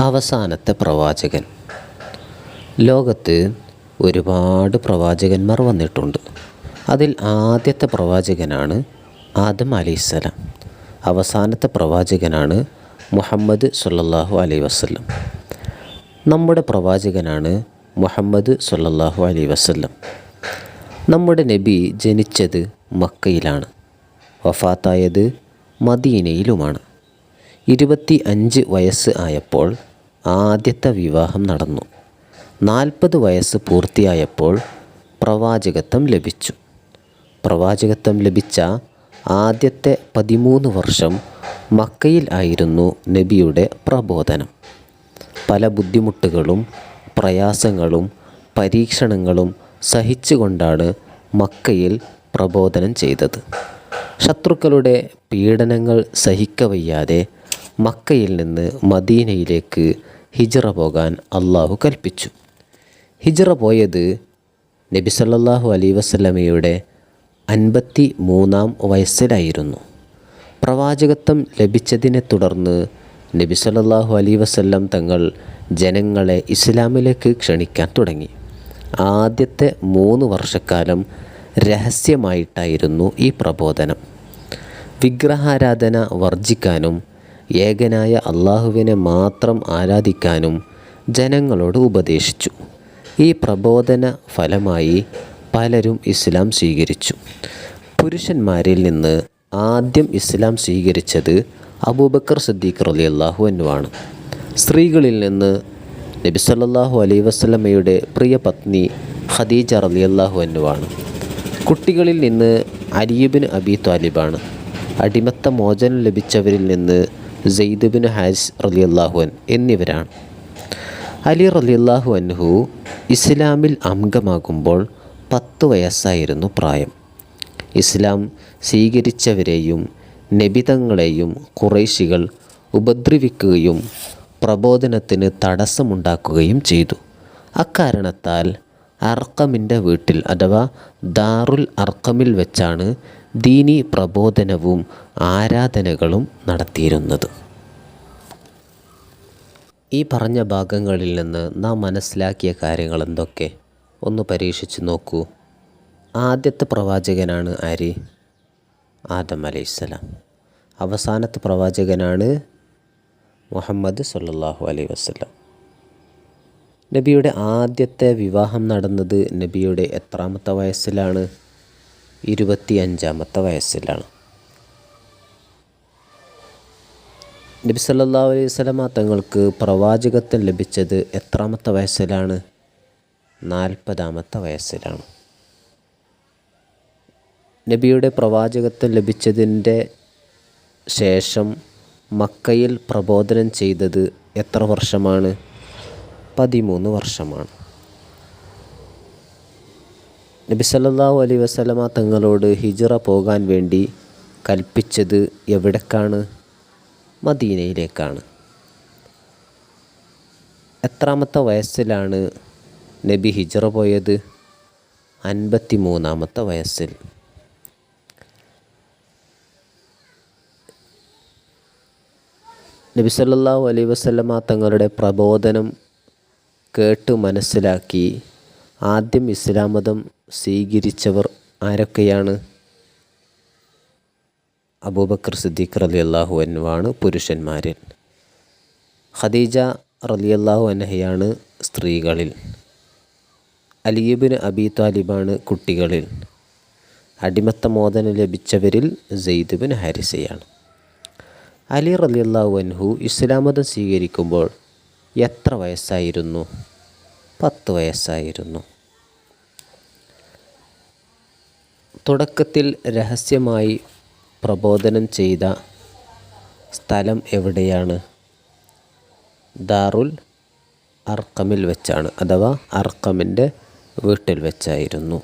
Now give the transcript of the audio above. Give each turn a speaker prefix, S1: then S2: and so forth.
S1: അവസാനത്തെ പ്രവാചകൻ. ലോകത്ത് ഒരുപാട് പ്രവാചകന്മാർ വന്നിട്ടുണ്ട്. അതിൽ ആദ്യത്തെ പ്രവാചകനാണ് ആദം അലൈഹിസ്സലാം. അവസാനത്തെ പ്രവാചകനാണ് മുഹമ്മദ് സല്ലാഹു അലൈ വസല്ലം. നമ്മുടെ പ്രവാചകനാണ് മുഹമ്മദ് സല്ലാഹു അലൈ വസല്ലം. നമ്മുടെ നബി ജനിച്ചത് മക്കയിലാണ്. വഫാത്തായത് മദീനയിലുമാണ്. ഇരുപത്തി അഞ്ച് വയസ്സ് ആയപ്പോൾ ആദ്യത്തെ വിവാഹം നടന്നു. നാൽപ്പത് വയസ്സ് പൂർത്തിയായപ്പോൾ പ്രവാചകത്വം ലഭിച്ചു. പ്രവാചകത്വം ലഭിച്ച ആദ്യത്തെ പതിമൂന്ന് വർഷം മക്കയിൽ ആയിരുന്നു നബിയുടെ പ്രബോധനം. പല ബുദ്ധിമുട്ടുകളും പ്രയാസങ്ങളും പരീക്ഷണങ്ങളും സഹിച്ചുകൊണ്ടാണ് മക്കയിൽ പ്രബോധനം ചെയ്തത്. ശത്രുക്കളുടെ പീഡനങ്ങൾ സഹിക്കവയ്യാതെ മക്കയിൽ നിന്ന് മദീനയിലേക്ക് ഹിജറ പോകാൻ അള്ളാഹു കൽപ്പിച്ചു. ഹിജറ പോയത് നബി സല്ലാഹു അലൈ വസ്ലമയുടെ അൻപത്തി മൂന്നാം വയസ്സിലായിരുന്നു. പ്രവാചകത്വം ലഭിച്ചതിനെ തുടർന്ന് നബി സല്ലാഹു അലൈ വസല്ലം തങ്ങൾ ജനങ്ങളെ ഇസ്ലാമിലേക്ക് ക്ഷണിക്കാൻ തുടങ്ങി. ആദ്യത്തെ മൂന്ന് വർഷക്കാലം രഹസ്യമായിട്ടായിരുന്നു ഈ പ്രബോധനം. വിഗ്രഹാരാധന വർജിക്കാനും ഏകനായ അള്ളാഹുവിനെ മാത്രം ആരാധിക്കാനും ജനങ്ങളോട് ഉപദേശിച്ചു. ഈ പ്രബോധന ഫലമായി പലരും ഇസ്ലാം സ്വീകരിച്ചു. പുരുഷന്മാരിൽ നിന്ന് ആദ്യം ഇസ്ലാം സ്വീകരിച്ചത് അബൂബക്കർ സിദ്ദീഖ് അലി അള്ളാഹു എന്നുവാണ് സ്ത്രീകളിൽ നിന്ന് നബി സല്ലല്ലാഹു അലൈഹി വസല്ലമയുടെ പ്രിയ പത്നി ഖദീജ അലി അള്ളാഹു എന്നുവാണ് കുട്ടികളിൽ നിന്ന് അലിയുബിൻ അബി താലിബാണ്. അടിമത്ത മോചനം ലഭിച്ചവരിൽ നിന്ന് സെയ്ദുബിൻ ഹാരിസ് റലി അള്ളാഹുൻ എന്നിവരാണ്. അലി റലി അള്ളാഹു അൻഹു ഇസ്ലാമിൽ അംഗമാകുമ്പോൾ പത്ത് വയസ്സായിരുന്നു പ്രായം. ഇസ്ലാം സ്വീകരിച്ചവരെയും നബിതങ്ങളെയും കുറേശികൾ ഉപദ്രവിക്കുകയും പ്രബോധനത്തിന് തടസ്സമുണ്ടാക്കുകയും ചെയ്തു. അക്കാരണത്താൽ അർക്കമിന്റെ വീട്ടിൽ അഥവാ ദാറുൽ അർക്കമിൽ വെച്ചാണ് ദീനി പ്രബോധനവും ആരാധനകളും നടത്തിയിരുന്നത്. ഈ പറഞ്ഞ ഭാഗങ്ങളിൽ നിന്ന് നാം മനസ്സിലാക്കിയ കാര്യങ്ങൾ എന്തൊക്കെ? ഒന്ന് പരീക്ഷിച്ച് നോക്കൂ. ആദ്യത്തെ പ്രവാചകനാണ് ആര്? ആദം അലൈഹിസ്സലാം അവസാനത്തെ പ്രവാചകനാണ് മുഹമ്മദ് സല്ലാഹു അലൈഹി വസല്ലം. നബിയുടെ ആദ്യത്തെ വിവാഹം നടന്നത് നബിയുടെ എത്രാമത്തെ വയസ്സിലാണ്? ഇരുപത്തി അഞ്ചാമത്തെ വയസ്സിലാണ്. നബി സല്ലാ അലൈഹി തങ്ങൾക്ക് പ്രവാചകത്വം ലഭിച്ചത് എത്രാമത്തെ വയസ്സിലാണ്? നാൽപ്പതാമത്തെ വയസ്സിലാണ്. നബിയുടെ പ്രവാചകത്വം ലഭിച്ചതിന്റെ ശേഷം മക്കയിൽ പ്രബോധനം ചെയ്തത് എത്ര വർഷമാണ്? പതിമൂന്ന് വർഷമാണ്. നബി സല്ലല്ലാഹു അലൈഹി വസല്ലമ തങ്ങളോട് ഹിജറ പോകാൻ വേണ്ടി കൽപ്പിച്ചത് എവിടേക്കാണ്? മദീനയിലേക്കാണ്. എത്രാമത്തെ വയസ്സിലാണ് നബി ഹിജറ പോയത്? അൻപത്തി മൂന്നാമത്തെ വയസ്സിൽ. നബി സല്ലല്ലാഹു അലൈഹി വസല്ലമ തങ്ങളുടെ പ്രബോധനം കേട്ട് മനസ്സിലാക്കി ആദ്യം ഇസ്ലാം മതം സ്വീകരിച്ചവർ ആരൊക്കെയാണ്? അബൂബക്കർ സിദ്ദീഖ് റലി അള്ളാഹു അന്നുവാണ് പുരുഷന്മാരിൽ. ഖദീജ അള്ളാഹു അനഹയാണ് സ്ത്രീകളിൽ. അലിയബിന് അബി താലിബാണ് കുട്ടികളിൽ. അടിമത്ത മോചനം ലഭിച്ചവരിൽ ജെയ്ദുബിൻ ഹാരിസയാണ്. അലി റലി അള്ളാഹു അൻഹു ഇസ്ലാം മതം സ്വീകരിക്കുമ്പോൾ എത്ര വയസ്സായിരുന്നു? പത്ത് വയസ്സായിരുന്നു. തുടക്കത്തിൽ രഹസ്യമായി പ്രബോധനം ചെയ്ത സ്ഥലം എവിടെയാണ്? ദാറുൽ അർക്കമിൽ വെച്ചാണ് അഥവാ അർക്കമിന്റെ വീട്ടിൽ വെച്ചായിരുന്നു.